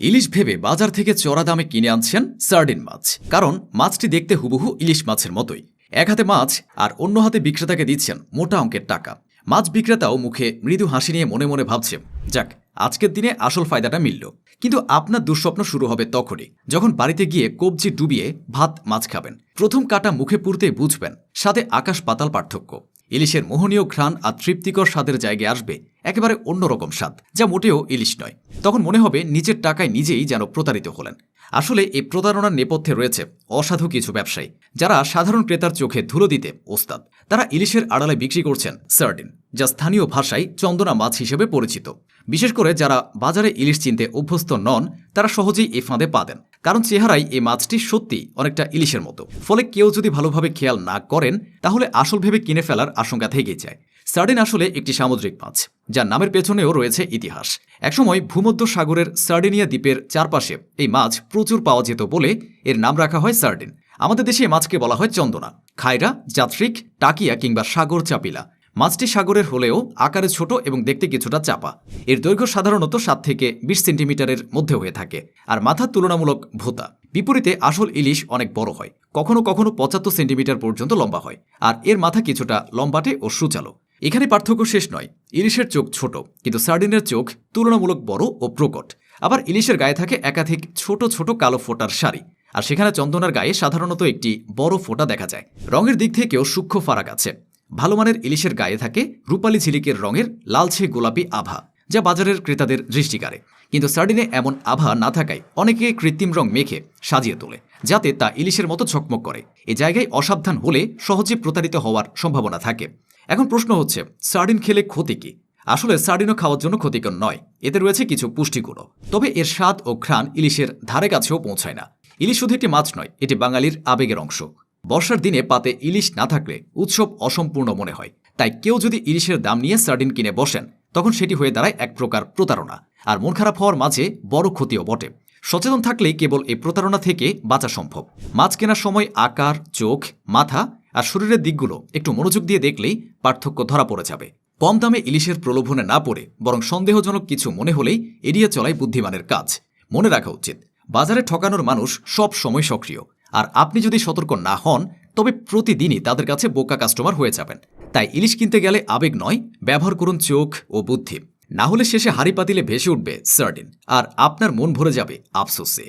ইলিশ ভেবে বাজার থেকে চড়া দামে কিনে আনছেন সার্ডিন মাছ। কারণ মাছটি দেখতে হুবহু ইলিশ মাছের মতোই। এক হাতে মাছ আর অন্য হাতে বিক্রেতাকে দিচ্ছেন মোটা অঙ্কের টাকা। মাছ বিক্রেতাও মুখে মৃদু হাসি নিয়ে মনে মনে ভাবছে যাক, আজকের দিনে আসল ফায়দাটা মিলল। কিন্তু আপনার দুঃস্বপ্ন শুরু হবে তখনই, যখন বাড়িতে গিয়ে কবজি ডুবিয়ে ভাত মাছ খাবেন। প্রথম কাটা মুখে পুরতে বুঝবেন, সাথে আকাশ পাতাল পার্থক্য। ইলিশের মোহনীয় ঘ্রাণ আর তৃপ্তিকর স্বাদের জায়গায় আসবে একেবারে অন্যরকম স্বাদ, যা মোটেও ইলিশ নয়। তখন মনে হবে নিজের টাকায় নিজেই যেন প্রতারিত হলেন। আসলে এই প্রতারণার নেপথ্যে রয়েছে অসাধু কিছু ব্যবসায়ী, যারা সাধারণ ক্রেতার চোখে ধুলো দিতে ওস্তাদ। তারা ইলিশের আড়ালে বিক্রি করছেন সার্ডিন, যা স্থানীয় ভাষায় চন্দনা মাছ হিসেবে পরিচিত। বিশেষ করে যারা বাজারে ইলিশ চিনতে অভ্যস্ত নন, তারা সহজেই এ ফাঁদে পা দেন। কারণ চেহারায় এই মাছটি সত্যি অনেকটা ইলিশের মতো। ফলে কেউ যদি ভালোভাবে খেয়াল না করেন, তাহলে আসল ভেবে কিনে ফেলার আশঙ্কা থেকেই যায়। সার্ডিন আসলে একটি সামুদ্রিক মাছ, যার নামের পেছনেও রয়েছে ইতিহাস। একসময় ভূমধ্য সাগরের সার্ডিনিয়া দ্বীপের চারপাশে এই মাছ প্রচুর পাওয়া যেত বলে এর নাম রাখা হয় সার্ডিন। আমাদের দেশে মাছকে বলা হয় চন্দনা। খায়রা যাত্রিক টাকিয়া কিংবা সাগর চাপিলা। মাছটি সাগরের হলেও আকারে ছোট এবং দেখতে কিছুটা চাপা। এর দৈর্ঘ্য সাধারণত সাত থেকে বিশ সেন্টিমিটারের মধ্যে হয়ে থাকে আর মাথা তুলনামূলক ভোতা। বিপরীতে আসল ইলিশ অনেক বড় হয়, কখনো কখনো পঁচাত্তর সেন্টিমিটার পর্যন্ত লম্বা হয় আর এর মাথা কিছুটা লম্বাটে ও সুচালো। এখানে পার্থক্য শেষ নয়, ইলিশের চোখ ছোট, কিন্তু সার্ডিনের চোখ তুলনামূলক বড় ও প্রকট। আবার ইলিশের গায়ে থাকে একাধিক ছোট ছোট কালো ফোটার শাড়ি আর সেখানে চন্দনার গায়ে সাধারণত একটি বড় ফোঁটা দেখা যায়। রঙের দিক থেকেও সূক্ষ্ম ফারাক আছে। ভালো মানের ইলিশের গায়ে থাকে রূপালী ঝিলিকের রঙের লালচে গোলাপি আভা, যা বাজারের ক্রেতাদের দৃষ্টি কাড়ে। কিন্তু সার্ডিনে এমন আভা না থাকায় অনেকে কৃত্রিম রং মেখে সাজিয়ে তোলে, যাতে তা ইলিশের মতো ঝকমক করে। এ জায়গায় অসাবধান হলে সহজে প্রতারিত হওয়ার সম্ভাবনা থাকে। এখন প্রশ্ন হচ্ছে, সার্ডিন খেলে ক্ষতি কি? আসলে সার্ডিনও খাওয়ার জন্য ক্ষতিকর নয়, এতে রয়েছে কিছু পুষ্টিগুণও। তবে এর স্বাদ ও ঘ্রাণ ইলিশের ধারে কাছেও পৌঁছায় না। ইলিশ শুধু একটি মাছ নয়, এটি বাঙালির আবেগের অংশ। বর্ষার দিনে পাতে ইলিশ না থাকলে উৎসব অসম্পূর্ণ মনে হয়। তাই কেউ যদি ইলিশের দাম নিয়ে সার্ডিন কিনে বসেন, তখন সেটি হয়ে দাঁড়ায় এক প্রকার প্রতারণা। আর মন খারাপ হওয়ার মাঝে বড় ক্ষতিও বটে। সচেতন থাকলেই কেবল এই প্রতারণা থেকে বাঁচা সম্ভব। মাছ কেনার সময় আকার, চোখ, মাথা আর শরীরের দিকগুলো একটু মনোযোগ দিয়ে দেখলেই পার্থক্য ধরা পড়ে যাবে। কম দামে ইলিশের প্রলোভনে না পড়ে, বরং সন্দেহজনক কিছু মনে হলেই এড়িয়ে চলাই বুদ্ধিমানের কাজ। মনে রাখা উচিত, বাজারে ঠকানোর মানুষ সব সময় সক্রিয়। আর আপনি যদি সতর্ক না হন, তবে প্রতিদিনই তাদের কাছে বোকা কাস্টমার হয়ে যাবেন। তাই ইলিশ কিনতে গেলে আবেগ নয়, ব্যবহার করুন চোখ ও বুদ্ধি। না হলে শেষে হাড়ি পাতিলে ভেসে উঠবে সার্ডিন, আর আপনার মন ভরে যাবে আফসোসে।